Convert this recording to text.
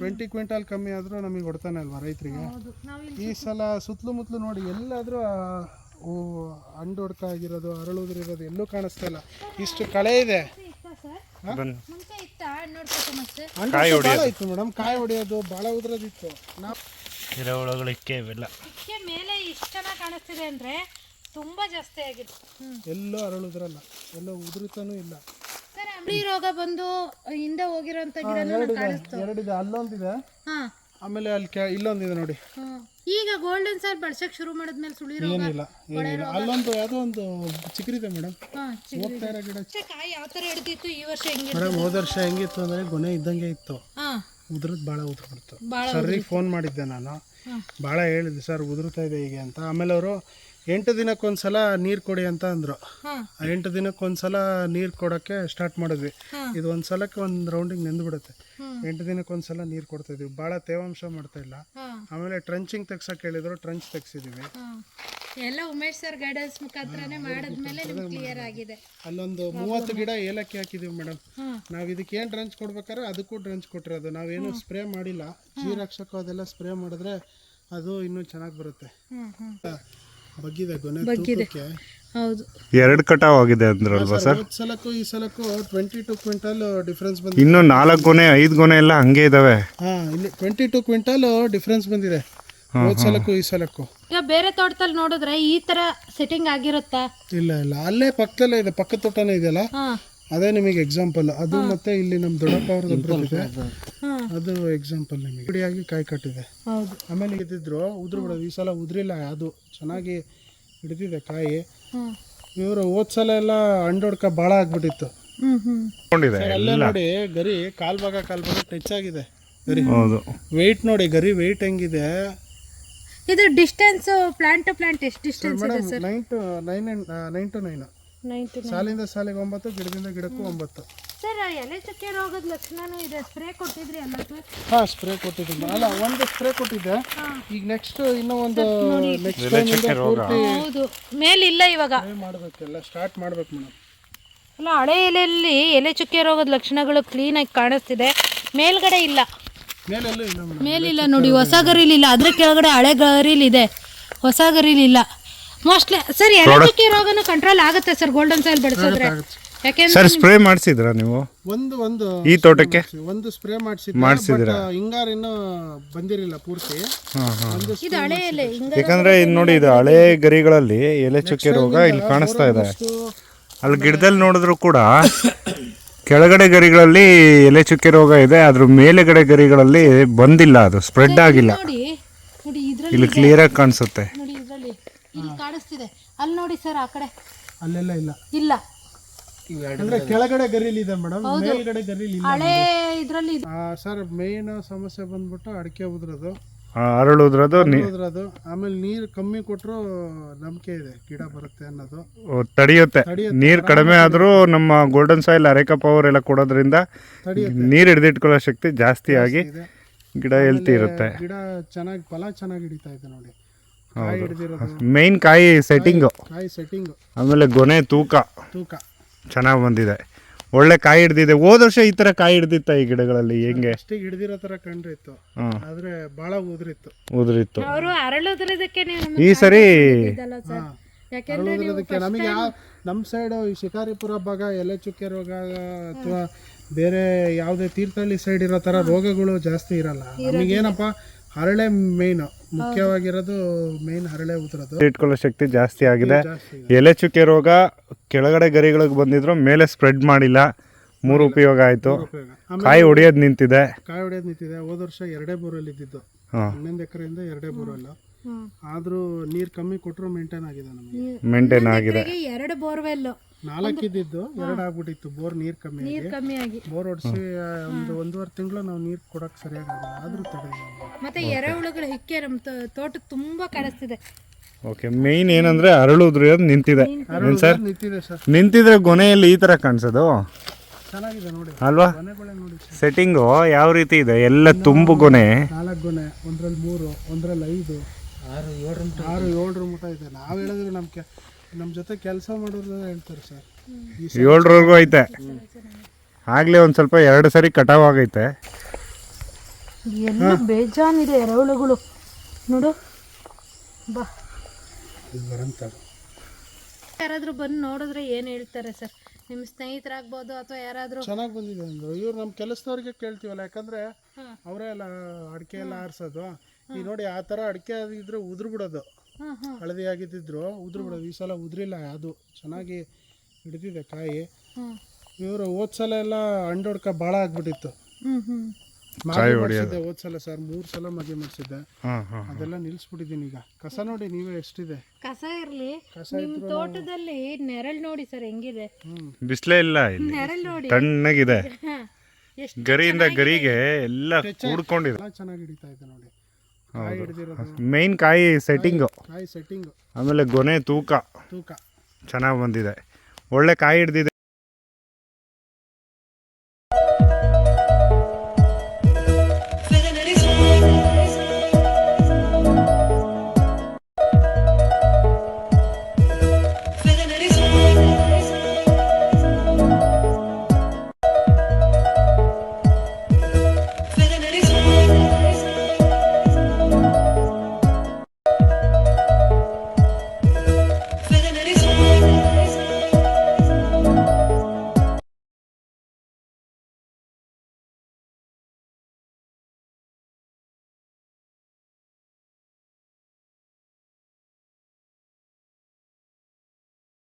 Twenty quintal ಕಮ್ಮಿ ಆದರೂ ನಮಗೆ ಹೊಡ್ತಾನೆ ಅಲ್ವಾ ರೈತರಿಗೆ? ಹೌದು. ಈ ಸಲ ಸುತ್ತಲೂ ಮುತ್ತಲು ನೋಡಿ ಎಲ್ಲಾದರೂ ಹಣ್ಣು ಹೊಡ್ಕ ಆಗಿರೋದು ಅರಳುದ್ರಿರೋದು ಎಲ್ಲೂ ಕಾಣಿಸ್ತಾ ಇಲ್ಲ. ಇಷ್ಟು ಕಳೆ ಇದೆ. ಇತ್ತ ಸರ್ ಬನ್ನಿ. ಮುಂಚೆ ಇತ್ತ? ನೋಡ್ಬೇಕು ಮತ್ತೆ. ಹಣ್ಣು ಭಾಳ ಇತ್ತು ಮೇಡಮ್ ಕಾಯಿ ಹೊಡೆಯೋದು ಭಾಳ ಉದ್ರದಿತ್ತು. ನಾವು ಇರೋ ಒಳಗಳಿಕ್ಕೆ ಇವೆಲ್ಲ. ಇದಕ್ಕೆ ಮೇಲೆ ಇಷ್ಟು ಚೆನ್ನಾಗಿ ಕಾಣಿಸ್ತಿದೆ ಅಂದ್ರೆ ತುಂಬಾ ಜಾಸ್ತಿ ಆಗಿದೆ. ಎಲ್ಲೂ ಅರಳುದ್ರಲ್ಲ. ಎಲ್ಲೋ ಉದುರಿತಾನೂ ಇಲ್ಲ. ಅಂಬಳಿ ರೋಗ ಬಂದು ಹಿಂದೆ ಹೋಗಿರೋಂಥ ಗಿಡ ಕಾಣಿಸ್ತು. ಎರಡಿದೆ ಅಲ್ಲೊಂದಿದೆ. ಹಾ. ಆಮೇಲೆ ಅಲ್ಲಿ ಕೆ ಇಲ್ಲೊಂದಿದೆ ನೋಡಿ. ಈಗ ಗೋಲ್ಡನ್ ಸಾರ್ ಬಳಸಕ್ ಶುರು ಮಾಡಿದ್ಮೇಲೆ ಸುಳಿ ರೋಗ ಏನಿಲ್ಲ ಏನಿಲ್ಲ. ಅಲ್ಲೊಂದು ಯಾವುದೋ ಒಂದು ಚಿಕ್ಕರಿದೆ ಮೇಡಮ್. ಹಾ ಹೋಗ್ತಾ ಇರೋ ಗಿಡ. ಕಾಯಿ ಯಾವ ಹಿಡ್ದಿತ್ತು ಈ ವರ್ಷ ಹೆಂಗೆ ಮೇಡಮ್ ಹೋದ ವರ್ಷ ಹೆಂಗಿತ್ತು ಅಂದರೆ ಗೊನೆ ಇದ್ದಂಗೆ ಇತ್ತು. ಹಾ. ಉದ್ರದ್ ಭಾಳ ಉದ್ಬಿಡ್ತು ಸರ್ ಸರ್ರಿಗೆ ಫೋನ್ ಮಾಡಿದ್ದೆ ನಾನು. ಭಾಳ ಹೇಳಿದೆ ಸರ್ ಉದುರ್ತಾ ಇದೆ ಹೀಗೆ ಅಂತ. ಆಮೇಲೆ ಅವರು ಎಂಟು ದಿನಕ್ಕೊಂದ್ಸಲ ನೀರು ಕೊಡಿ ಅಂತ ಅಂದರು. ಆ ಎಂಟು ದಿನಕ್ಕೊಂದ್ಸಲ ನೀರು ಕೊಡೋಕ್ಕೆ ಸ್ಟಾರ್ಟ್ ಮಾಡಿದ್ವಿ. ಇದು ಒಂದು ಸಲಕ್ಕೆ ಒಂದು ರೌಂಡಿಗೆ ನೆಂದು ಬಿಡುತ್ತೆ. ಎಂಟು ದಿನಕ್ಕೊಂದ್ಸಲ ನೀರು ಕೊಡ್ತಾ ಇದೀವಿ. ಭಾಳ ತೇವಾಂಶ ಮಾಡ್ತಾ ಇಲ್ಲ. ಆಮೇಲೆ ಟ್ರಂಚಿಂಗ್ ತೆಗ್ಸಕ್ಕೆ ಹೇಳಿದ್ರು ಟ್ರಂಚ್ ತೆಗ್ಸಿದ್ದೀವಿ ಹಾ. ಎಲ್ಲ ಉಮೇಶ್ ಸರ್ ಗೈಡೆನ್ಸ್ ಮುಖಾಂತರನೇ ಮಾಡಿದ್ಮೇಲೆ ನಿಮ್ಗೆ ಕ್ಲಿಯರ್ ಆಗಿದೆ. ಅಲ್ಲೊಂದು ಮೂವತ್ತು ಗಿಡ ಏಲಕ್ಕಿ ಹಾಕಿದೀವಿ ಮೇಡಮ್. ನಾವು ಇದಕ್ಕೆ ಏನು ಡ್ರಂಚ್ ಕೊಡ್ಬೇಕಾದ್ರೆ ಅದಕ್ಕೂ ಡ್ರಂಚ್ ಕೊಟ್ಟಿರೋದು. ನಾವೇನು ಸ್ಪ್ರೇ ಮಾಡಿಲ್ಲ. ಜೀರಕ್ಷಕ ಅದೆಲ್ಲ ಸ್ಪ್ರೇ ಮಾಡಿದ್ರೆ ಅದು ಇನ್ನೂ ಚೆನ್ನಾಗಿ ಬರುತ್ತೆ. ಬಗ್ಗಿದೆ ಗೊನೆ ಬಗ್ಗಿದೆ. ತೂಕಕ್ಕೆ. ಹೌದು. ಎರಡು ಕಟಾವ್ ಆಗಿದೆ ಅಂದ್ರಲ್ವಾ ಸರ್ ಹೋದ್ ಸಲಕ್ಕೂ ಈ ಸಲಕ್ಕೂ ಟ್ವೆಂಟಿ ಟು ಕ್ವಿಂಟಲ್ ಡಿಫ್ರೆನ್ಸ್ ಬಂದಿದೆ. ಇನ್ನು ನಾಲ್ಕು ಗೊನೆ ಐದು ಗೊನೆ ಎಲ್ಲ ಹಂಗೆ ಇದಾವೆ. ಹಾ ಇಲ್ಲಿ ಟ್ವೆಂಟಿ ಟು ಕ್ವಿಂಟಲ್ ಡಿಫ್ರೆನ್ಸ್ ಬಂದಿದೆ. ಹೋದ್ ಸಲಕ್ಕೂ ಈ ಸಲಕ್ಕೂ. ಈಗ ಬೇರೆ ತೋಟದಲ್ಲಿ ನೋಡಿದ್ರೆ ಈ ತರ ಸೆಟ್ಟಿಂಗ್ ಆಗಿರುತ್ತಾ? ಇಲ್ಲ ಇಲ್ಲ. ಅಲ್ಲೇ ಪಕ್ಕದಲ್ಲೇ ಇದೆ ಪಕ್ಕದ ತೋಟನೇ ಇದೆಯಲ್ಲ? ಹಾ. ಅದೇ ನಿಮಗೆ ಎಕ್ಸಾಂಪಲ್ ಅದು ಮತ್ತೆ ಇಲ್ಲಿ ನಮ್ಮ ದೊಡ್ಡಪ್ಪ ಅವ್ರದ್ದು ಒಬ್ರದ್ದು ಇದೆ. ಅದು ಎಕ್ಸಾಂಪಲ್ ನಿಮಗೆ. ಹುಡಿಯಾಗಿ ಕಾಯಿ ಕಟ್ಟಿದೆ. ಹೌದು. ಆಮೇಲೆ ಇದ್ದಿದ್ರು ಉದ್ರು ಬಿಡೋದು. ಈ ಸಲ ಉದ್ರಿಲ್ಲ ಅದು ಚೆನ್ನಾಗಿ ಹಿಡಿದಿದೆ ಕಾಯಿ. ಹ್ಮ್. ಇವರು ಹೋದ್ ಸಲ ಎಲ್ಲ ಅಂಡೋಡ್ಕ ಭಾಳ ಆಗ್ಬಿಟ್ಟಿತ್ತು. ಎಲ್ಲ. ನೋಡಿ ಗರಿ ಕಾಲ್ ಭಾಗ ಕಾಲ್ ಭಾಗ ಟಚ್ ಆಗಿದೆ. ಗರಿ. ಹೌದು. ವೆಯ್ಟ್ ನೋಡಿ ಗರಿ ವೆಯ್ಟ್ ಹೆಂಗಿದೆ? ಇದು ಡಿಸ್ಟೆನ್ಸ್ ಪ್ಲಾಂಟ್ ಟು ಪ್ಲಾಂಟ್ ಎಷ್ಟು ಡಿಸ್ಟೆನ್ಸ್ ಇದೆ sir? Nine to nine nine to nine ninety ಸಾಲಿಂದ ಸಾಲಿಗೆ ಒಂಬತ್ತು ಗಿಡದಿಂದ ಗಿಡಕ್ಕೂ ಒಂಬತ್ತು. ಸರ್ ಎಲೆ ಚುಕ್ಕೆ ರೋಗದ ಲಕ್ಷಣನೂ ಇದೆ. ಸ್ಪ್ರೇ ಕೊಟ್ಟಿದ್ರಿ ಎಲ್ಲಕ್ಕೂ ಹಾಂ ಸ್ಪ್ರೇ ಕೊಟ್ಟಿದ್ದೀನಿ. ಅಲ್ಲ ಒಂದು ಸ್ಪ್ರೇ ಕೊಟ್ಟಿದ್ದೆ. ಈಗ ನೆಕ್ಸ್ಟ್ ಇನ್ನೂ ಒಂದು ನೆಕ್ಸ್ಟ್ ಹೌದು. ಮೇಲಿಲ್ಲ ಇವಾಗ. ಮಾಡಬೇಕು ಮಾಡಬೇಕೆಲ್ಲ ಸ್ಟಾರ್ಟ್ ಮಾಡ್ಬೇಕು ಮೇಡಮ್. ಅಲ್ಲ ಹಳೆ ಎಲೆಯಲ್ಲಿ ಎಲೆ ಚುಕ್ಕೆ ರೋಗದ ಲಕ್ಷಣಗಳು ಕ್ಲೀನಾಗಿ ಕಾಣಿಸ್ತಿದೆ. ಮೇಲ್ಗಡೆ ಇಲ್ಲ. ಮೇಲೆಲ್ಲೂ ಇಲ್ಲ ಮೇಡಮ್. ಮೇಲಿಲ್ಲ ನೋಡಿ ಹೊಸ ಗರಿಲಿಲ್ಲ ಅದ್ರ ಕೆಳಗಡೆ ಹಳೆ ಗರಿಲಿದೆ. ಹೊಸ ಗರಿಲಿಲ್ಲ ಮೋಸ್ಟ್ಲಿ ಸರ್ ಎಲೆ ಚುಕ್ಕೆ ರೋಗನು ಕಂಟ್ರೋಲ್ ಆಗುತ್ತೆ ಸರ್ ಗೋಲ್ಡನ್ ಸಾಯಿಲ್ ಬೆಳೆಸಿದ್ರೆ. ಯಾಕೆಂದ್ರೆ ಸರ್ ಸ್ಪ್ರೇ ಮಾಡಿಸಿದ್ರಾ ನೀವು? ಒಂದು ಒಂದು ಈ ತೋಟಕ್ಕೆ? ಒಂದು ಸ್ಪ್ರೇ ಮಾಡಿಸಿದ್ದೆ ಬಟ್ ಹಿಂಗಾರು ಇನ್ನೂ ಬಂದಿರಲಿಲ್ಲ ಪೂರ್ತಿ. ಇದು ಹಳೆ ಎಲೆ ಹಿಂಗ ಯಾಕಂದ್ರೆ ಇದು ನೋಡಿ ಇದು ಹಳೆ ಗರಿಗಳಲ್ಲಿ ಎಲೆ ಚುಕ್ಕೆ ರೋಗ ಇಲ್ಲಿ ಕಾಣಿಸ್ತಾ ಇದೆ. ಅಲ್ಲಿ ಗಿಡದಲ್ಲಿ ನೋಡಿದ್ರು ಕೂಡ ಕೆಳಗಡೆ ಗರಿಗಳಲ್ಲಿ ಎಲೆ ಚುಕ್ಕೆ ರೋಗ ಇದೆ ಅದ್ರ ಮೇಲೆಗಡೆ ಗರಿಗಳಲ್ಲಿ ಬಂದಿಲ್ಲ ಅದು ಸ್ಪ್ರೆಡ್ ಆಗಿಲ್ಲ. ನೋಡಿ ನೋಡಿ ಇದ್ರಲ್ಲಿ ಇಲ್ಲಿ ಕ್ಲಿಯರ್ ಆಗಿ ಕಾಣಿಸುತ್ತೆ. ಇಲ್ಲಿ ಕಾಣಿಸ್ತಿದೆ. ಅಲ್ಲಿ ನೋಡಿ ಸರ್ ಆ ಕಡೆ. ಅಲ್ಲೆಲ್ಲ ಇಲ್ಲ. ಇಲ್ಲ. ಅಂದ್ರೆ ಕೆಳಗಡೆ ಗರಿಲಿ ಇದೆ ಮೇಡಮ್ ಮೇಲ್ಗಡೆ ಗರಿಲಿ ಇಲ್ಲ ಹಳೆ ಇದ್ರಲ್ಲಿ ಸರ್ ಮೇನ್ ಸಮಸ್ಯೆ ಬಂದ್ಬಿಟ್ಟು ಅಡಿಕೆ ಉದ್ರದು. ಆ, ಅರಳುದ್ರದು ಉದ್ರದು ಆಮೇಲೆ ನೀರು ಕಮ್ಮಿ ಕೊಟ್ಟರು ನಂಬಿಕೆ ಇದೆ ಗಿಡ ಬರುತ್ತೆ ಅನ್ನೋದು. ಓ, ತಡೆಯುತ್ತೆ. ನೀರು ಕಡಿಮೆ ಆದರೂ ನಮ್ಮ ಗೋಲ್ಡನ್ ಸಾಯಿಲ್ ಅರೇಕಾ ಪವರ್ ಎಲ್ಲ ಕೊಡೋದ್ರಿಂದ. ನೀರು ಹಿಡಿದಿಟ್ಕೊಳ್ಳೋ ಶಕ್ತಿ ಜಾಸ್ತಿ ಆಗಿ ಇದೆ. ಗಿಡ ಹೆಲ್ತಿ ಇರುತ್ತೆ. ಗಿಡ ಚೆನ್ನಾಗಿ ಫಲ ಚೆನ್ನಾಗಿ ಹಿಡಿತಾ ಇದೆ ನೋಡಿ. ಕಾಯಿ ಹಿಡಿದಿರೋದು. ಮೇನ್ ಕಾಯಿ ಸೆಟ್ಟಿಂಗು ಕಾಯಿ ಸೆಟ್ಟಿಂಗು ಆಮೇಲೆ ಗೊನೆ ತೂಕ. ತೂಕ. ಚೆನ್ನಾಗಿ ಬಂದಿದೆ. ಒಳ್ಳೆ ಕಾಯಿ ಹಿಡ್ದಿದೆ. ಹೋದ ವರ್ಷ ಈ ತರ ಕಾಯಿ ಹಿಡ್ದಿತ್ತ ಈ ಗಿಡಗಳಲ್ಲಿ? ಹೆಂಗೆ? ಅಷ್ಟಿಗೆ ಹಿಡ್ದಿರೋ ತರ ಕಂಡ್ರಿತ್ತು. ಆದ್ರೆ ಬಹಳ ಉದುರಿತ್ತು. ಉದುರಿತ್ತು. ಅವರು ಅರಳೋದ್ರದಕ್ಕೆ ಈ ಸರಿ ಯಾಕೆಂದ್ರೆ ಅರಳೋದ್ರದಕ್ಕೆ ನಮಗೆ ಯಾವ ನಮ್ಮ ಸೈಡು ಈ ಶಿಕಾರಿಪುರ ಭಾಗ ಎಲೆ ಚುಕ್ಕೆ ರೋಗ ಅಥವಾ ಬೇರೆ ಯಾವುದೇ ತೀರ್ಥಹಳ್ಳಿ ಸೈಡ್ ಇರೋ ಥರ ರೋಗಗಳು ಜಾಸ್ತಿ ಇರಲ್ಲ. ನಮಗೇನಪ್ಪ? ಹರಳೆ ಮೇನ್ ಮುಖ್ಯವಾಗಿರೋದು ಮೇನ್ ಹರಳೆ ಉತ್ತರದು ಇಟ್ಕೊಳ್ಳೋ ಶಕ್ತಿ ಜಾಸ್ತಿ ಆಗಿದೆ. ಎಲೆ ಚುಕ್ಕೆ ರೋಗ ಕೆಳಗಡೆ ಗರಿಗಳಿಗೆ ಬಂದಿದ್ರು ಮೇಲೆ ಸ್ಪ್ರೆಡ್ ಮಾಡಿಲ್ಲ. ಮೂರು ಉಪಯೋಗ ಆಯಿತು. ಕಾಯಿ ಹೊಡೆಯೋದು ನಿಂತಿದೆ. ಕಾಯಿ ಹೊಡೆಯೋದು ನಿಂತಿದೆ. ಹೋದ ವರ್ಷ ಎರಡೇ ಬೋರಲ್ಲಿ ಇದ್ದಿದ್ದು. ಹನ್ನೊಂದು ಎಕರೆಯಿಂದ ಎರಡೇ ಬೋರಲ್ಲ ಅಲ್ಲ ಆದರೂ ನೀರು ಕಮ್ಮಿ ಕೊಟ್ಟರು ಮೇಂಟೈನ್ ಆಗಿದೆ ನಮಗೆ. ಮೇಂಟೈನ್ ಆಗಿದೆ. ಎರಡು ಬೋರ್ವೆಲ್ ನಾಲ್ಕು ಇದ್ದಿದ್ದು ಎರಡು ಆಗ್ಬಿಟ್ಟಿತ್ತು. ಬೋರ್ ನೀರು ಕಮ್ಮಿ ನೀರ್ ಆಗಿ. ಕಮ್ಮಿ ಆಗಿ. ಬೋರ್ ಹೊಡಿಸಿ ಒಂದು ಒಂದೂವರೆ ತಿಂಗಳು ನಾವು ನೀರು ಕೊಡೋಕೆ ಸರಿಯಾಗಿ ಆದರೂ ತಡೆ ಮತ್ತೆ ಎರೆಹುಳುಗಳ ಹಿಕ್ಕೆ ನಮ್ಮ ತೋಟಕ್ಕೆ ತುಂಬಾ ಕಾಣಿಸ್ತಿದೆ. ಓಕೆ ಮೇನ್ ಏನಂದ್ರೆ ಅರಳುದ್ರದ್ದು ನಿಂತಿದೆ. ಏನು ಸರ್? ನಿಂತಿದೆ ಸರ್. ನಿಂತಿದ್ರೆ ಗೊನೆಯಲ್ಲಿ ಈ ತರ ಕಾಣಿಸೋದು? ಚೆನ್ನಾಗಿದೆ ನೋಡಿ. ಅಲ್ವಾ? ಗೊನೆಗಳೇ ನೋಡಿ ಸರ್. ಸೆಟ್ಟಿಂಗು ಯಾವ ರೀತಿ ಇದೆ? ಎಲ್ಲ ತುಂಬು ಗೊನೆ. ನಾಲ್ಕು ಗೊನೆ ಒಂದ್ರಲ್ಲಿ ಮೂರು ಒಂದ್ರಲ್ಲಿ ಐದು. ಆರು ಏಳು ಆರು ಏಳರ ಮಟ್ಟ ಇದೆ. ನಾವು ಹೇಳಿದ್ರೆ ನಮ್ಮ ಕೆ ನಮ್ಮ ಜೊತೆ ಕೆಲಸ ಮಾಡೋರು ಹೇಳ್ತಾರೆ ಸರ್. ಏಳರವರೆಗೂ ಐತೆ. ಆಗಲೇ ಒಂದು ಸ್ವಲ್ಪ ಎರಡು ಸರಿ ಕಟಾವ್ ಆಗೈತೆ. ಎಲ್ಲ ಬೇಜಾನಿದೆ ಎರವಳುಗಳು ನೋಡು. ಬಾ. ಯಾರಾದರೂ ಬರಂತ ಯಾರಾದ್ರೂ ಬಂದು ನೋಡಿದ್ರೆ ಏನು ಹೇಳ್ತಾರೆ ಸರ್? ನಿಮ್ಮ ಸ್ನೇಹಿತರಾಗ್ಬೋದು ಅಥವಾ ಯಾರಾದರೂ ಚೆನ್ನಾಗಿ ಬಂದಿದೆ ಅಂದ್ರು ಇವ್ರು ನಮ್ಮ ಕೆಲಸದವ್ರಿಗೆ ಕೇಳ್ತೀವಲ್ಲ ಯಾಕಂದ್ರೆ ಅವರೇ ಎಲ್ಲ ಅಡಿಕೆ ಎಲ್ಲ ಆರಿಸೋದು. ಈಗ ನೋಡಿ ಆ ಥರ ಅಡಿಕೆ ಇದ್ರೆ ಉದುರು ಬಿಡೋದು ಹಳದಿ ಆಗಿದ್ದಿದ್ರು ಉದುರು ಬಿಡೋದು. ಈ ಸಲ ಉದ್ರಿಲ್ಲ ಅದು ಚೆನ್ನಾಗಿ ಹಿಡಿದಿದೆ ಕಾಯಿ. ಹ್ಮ್. ಇವರು ಹೋದ್ ಸಲ ಎಲ್ಲ ಅಂಡೋಡ್ಕ ಭಾಳ ಆಗ್ಬಿಟ್ಟಿತ್ತು. ಹ್ಮ್ ಹ್ಮ್. ಮದುವೆ ಮಾಡಿಸಿದ್ದೆ ಹೋದ್ ಸಲ ಸರ್ ಮೂರು ಸಲ ಮದುವೆ ಮಾಡಿಸಿದ್ದೆ. ಅದೆಲ್ಲ ನಿಲ್ಸ್ಬಿಟ್ಟಿದ್ದೀನಿ ಈಗ. ಕಸ ನೋಡಿ ನೀವೇ ಎಷ್ಟಿದೆ? ಕಸ ಇರ್ಲಿ. ಕಸ ನಿಮ್ ತೋಟದಲ್ಲಿ ನೆರಳು ನೋಡಿ ಸರ್ ಹೆಂಗಿದೆ? ಬಿಸ್ಲೇ ಬಿಸಿಲೇ ಇಲ್ಲ ಇಲ್ಲಿ. ನೆರಳು ನೋಡಿ. ತಣ್ಣಗಿದೆ. ಎಷ್ಟು ಗರಿಯಿಂದ ಗರಿಗೆ ಎಲ್ಲ ಕೂಡ್ಕೊಂಡಿದೆ. ಎಲ್ಲ ಚೆನ್ನಾಗಿ ಹಿಡಿತಾ ಇದೆ ನೋಡಿ. ಕಾಯಿ ಹಿಡ್ದಿರೋದು. ಮೇನ್ ಕಾಯಿ ಸೆಟ್ಟಿಂಗು ಕಾಯಿ ಸೆಟ್ಟಿಂಗು ಆಮೇಲೆ ಗೊನೆ ತೂಕ. ತೂಕ. ಚೆನ್ನಾಗಿ ಬಂದಿದೆ. ಒಳ್ಳೆ ಕಾಯಿ ಹಿಡ್ದಿದೆ.